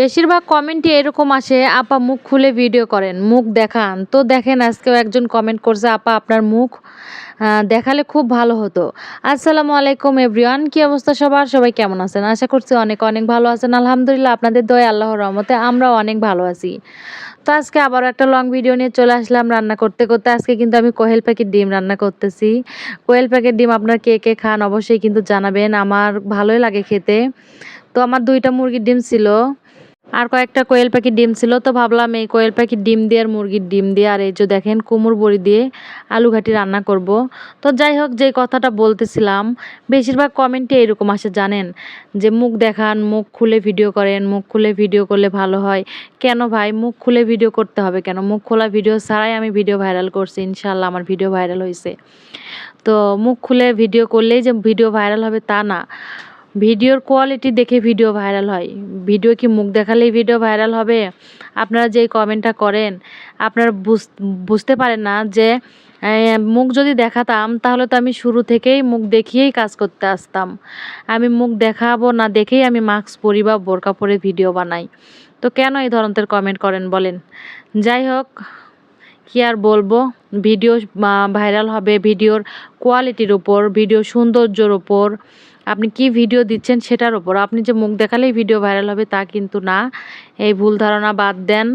বেশিরভাগ কমেন্টই এরকম আসে, আপা মুখ খুলে ভিডিও করেন, মুখ দেখান। তো দেখেন আজকেও একজন কমেন্ট করছে, আপা, আপনার মুখ দেখালে খুব ভালো হতো। আসসালামু আলাইকুম এভরিওয়ান কি অবস্থা সবার? সবাই কেমন আছেন? আশা করছি অনেক অনেক ভালো আছেন। আলহামদুলিল্লাহ, আপনাদের দয় আল্লাহর রহমতে আমরাও অনেক ভালো আছি। তো আজকে আবারও একটা লং ভিডিও নিয়ে চলে আসলাম রান্না করতে করতে। আজকে কিন্তু আমি কোয়েল প্যাকেট ডিম রান্না করতেছি। কোয়েল প্যাকেট ডিম আপনার কে কে খান অবশ্যই কিন্তু জানাবেন। আমার ভালোই লাগে খেতে। তো আমার দুইটা মুরগির ডিম ছিল। আর কয়েকটা কোয়েল পাখির ডিম ছিল, তো ভাবলাম এই কোয়েল পাখির ডিম দিয়ে আর মুরগির ডিম দিয়ে, আর এই যে দেখেন কুমড় বড়ি দিয়ে আলু ঘাটি রান্না করব। তো যাই হোক যে কথাটা বলতেছিলাম, বেশিরভাগ কমেন্টে এরকম আসে, জানেন? যে মুখ দেখান, মুখ খুলে ভিডিও করেন, মুখ খুলে ভিডিও করলে ভালো হয়। কেন ভাই? মুখ খুলে ভিডিও করতে হবে কেন? মুখ খোলা ভিডিও ছাড়াই আমি ভিডিও ভাইরাল করছি ইনশাল্লাহ আমার ভিডিও ভাইরাল হয়েছে তো মুখ খুলে ভিডিও করলেই যে ভিডিও ভাইরাল হবে তা না। ভিডিওর কোয়ালিটি দেখে ভিডিও ভাইরাল হয়। ভিডিও কি মুখ দেখালেই ভিডিও ভাইরাল হবে? আপনারা যেই কমেন্টটা করেন, আপনারা বুঝ- বুঝতে পারেন না যে মুখ যদি দেখাতাম, তাহলে তো আমি শুরু থেকেই মুখ দেখিয়েই কাজ করতে আসতাম। আমি মুখ দেখাবো না দেখেই আমি মাস্ক পরি বা বোরকা পরে ভিডিও বানাই। তো কেন এই ধরনের কমেন্ট করেন বলেন? যাই হোক কি আর বলব? ভিডিও ভাইরাল হবে, ভিডিওর কোয়ালিটির উপর, ভিডিও সৌন্দর্যর উপর। আপনি কি ভিডিও দিচ্ছেন সেটার উপর। আপনি যে মুখ দেখালেই ভিডিও ভাইরাল হবে তা কিন্তু না। এই ভুল ধারণা বাদ দেন।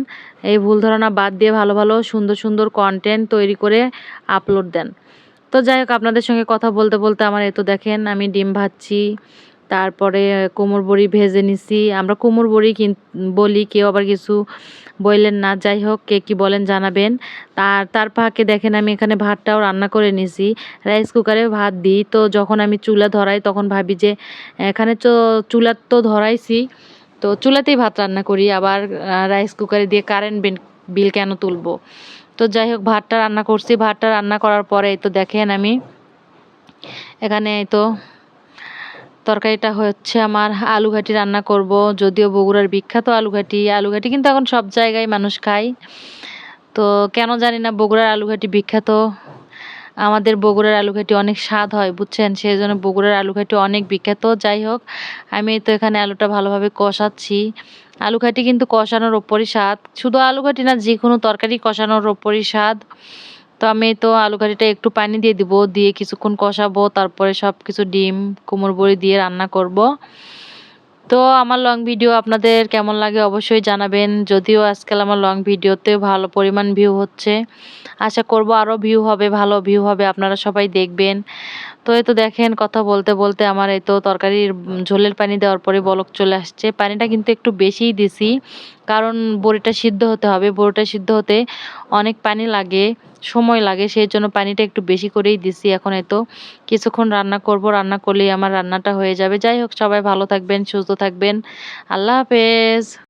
এই ভুল ধারণা বাদ দিয়ে ভালো ভালো, সুন্দর সুন্দর কন্টেন্ট তৈরি করে আপলোড দেন। তো যাই হোক, আপনাদের সঙ্গে কথা বলতে বলতে আমার এতো দেখেন, আমি ডিম ভাজছি, তারপরে কোমর বড়ি ভেজে নিছি। আমরা কোমর বড়ি বলি, কেউ আবার কিছু বললেন, না, যাই হোক, কে কী বলেন জানাবেন। তার তার ফাঁকে দেখেন, আমি এখানে ভাতটাও রান্না করে নিছি। রাইস কুকারে ভাত দিই। তো যখন আমি চুলা ধরাই, তখন ভাবি যে, এখানে তো চুলা তো ধরাইছি, তো চুলাতেই ভাত রান্না করি। আবার রাইস কুকারে দিয়ে কারেন্ট বিল কেন তুলবো? তো যাই হোক, ভাতটা রান্না করছি। ভাতটা রান্না করার পরে তো দেখেন আমি, এখানে তো তরকারিটা হচ্ছে আমার আলু ঘাটি রান্না করব, যদিও বগুড়ার বিখ্যাত আলু ঘাটি আলু কিন্তু এখন সব জায়গায় মানুষ খায়। তো কেন জানি না বগুড়ার আলু ঘাটি বিখ্যাত। আমাদের বগুড়ার আলু ঘাটি অনেক স্বাদ হয়, বুঝছেন? সেই জন্য বগুড়ার আলু ঘাটি অনেক বিখ্যাত। যাই হোক, আমি তো এখানে আলুটা ভালোভাবে কষাচ্ছি। আলু ঘাটি কিন্তু কষানোর ওপরই স্বাদ। শুধু আলু ঘাটি না যে কোনো তরকারি কষানোর ওপরই স্বাদ। তো আমি তো আলু কাঠিটা একটু পানি দিয়ে দিব, দিয়ে কিছুক্ষণ কষাবো, তারপরে সব কিছু ডিম কুমড় বড়ি দিয়ে রান্না করব। তো আমার লং ভিডিও আপনাদের কেমন লাগে অবশ্যই জানাবেন, যদিও আজকাল আমার লং ভিডিওতে ভালো পরিমাণ ভিউ হচ্ছে। আশা করব আরও ভিউ হবে, ভালো ভিউ হবে, আপনারা সবাই দেখবেন। তো এই তো দেখেন কথা বলতে বলতে আমার এই তো তরকারির ঝোলের পানি দেওয়ার পরে বলক চলে আসছে। পানিটা কিন্তু একটু বেশিই দিছি, কারণ বড়িটা সিদ্ধ হতে হবে। বড়িটা সিদ্ধ হতে অনেক পানি লাগে, সময় লাগে, সেই জন্য পানিটা একটু বেশি করেই দিছি এখন এই তো। কিছুক্ষণ রান্না করব, রান্না করলেই আমার রান্নাটা হয়ে যাবে। যাই হোক, সবাই ভালো থাকবেন, সুস্থ থাকবেন। আল্লাহ হাফেজ।